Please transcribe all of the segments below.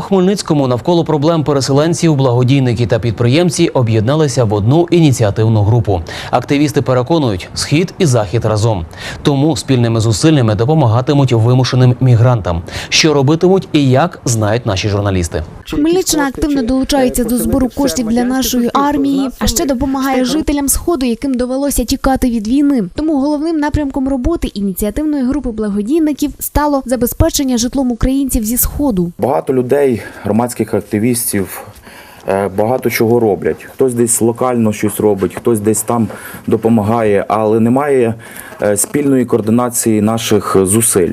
У Хмельницькому навколо проблем переселенців, благодійники та підприємці об'єдналися в одну ініціативну групу. Активісти переконують, схід і захід разом. Тому спільними зусиллями допомагатимуть вимушеним мігрантам. Що робитимуть і як знають наші журналісти. Хмельниччина активно долучається до збору коштів для нашої армії, а ще допомагає жителям сходу, яким довелося тікати від війни. Тому головним напрямком роботи ініціативної групи благодійників стало забезпечення житлом українців зі сходу. Багато людей, громадських активістів. е, Багато чого роблять. Хтось десь локально щось робить, хтось десь там допомагає, але немає е, спільної координації наших зусиль.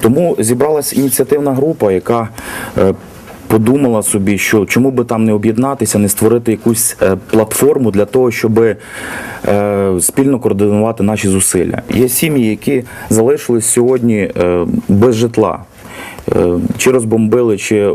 Тому зібралась ініціативна група, яка е, подумала собі, що чому би там не об'єднатися, не створити якусь платформу для того, щоб спільно координувати наші зусилля. Є сім'ї, які залишились сьогодні без житла. Е, Чи розбомбили, чи е,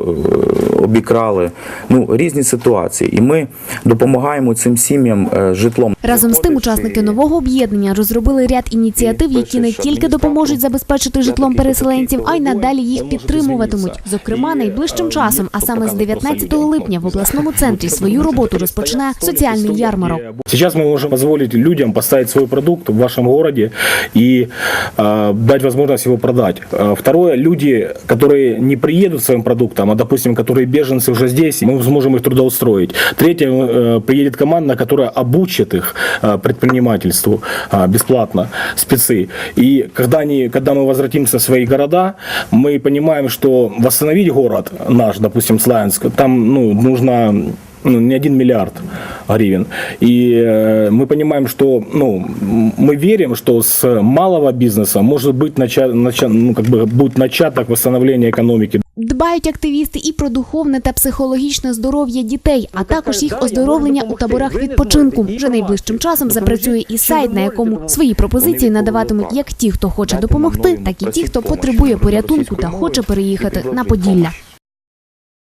обікрали. Ну, різні ситуації. І ми допомагаємо цим сім'ям е, житлом. Разом з тим, учасники нового об'єднання розробили ряд ініціатив, які не тільки допоможуть забезпечити житлом переселенців, а й надалі їх підтримуватимуть. Зокрема, найближчим часом, а саме з 19 липня в обласному центрі свою роботу розпочне соціальний ярмарок. Сейчас мы можем позволить людям поставить свой продукт в вашем городе и э, дать возможность его продать. Э, Второе, люди, которые не приедут с своим продуктом, а, допустим, которые беженцы уже здесь, мы сможем их трудоустроить. Третье, э, приедет команда, которая обучит их э, предпринимательству э, бесплатно, спецы. И когда, они, когда мы возвратимся в свои города, мы понимаем, что восстановить город наш, допустим, Славянск, там ну, нужно ну, не один миллиард гривен. И э, мы понимаем, что ну, м- мы верим, что с малого бизнеса может быть нача, нача, ну, как бы будет начаток восстановления экономики. Дбають активісти і про духовне та психологічне здоров'я дітей, а також їх оздоровлення у таборах відпочинку. Вже найближчим часом запрацює і сайт, на якому свої пропозиції надаватимуть як ті, хто хоче допомогти, так і ті, хто потребує порятунку та хоче переїхати на Поділля.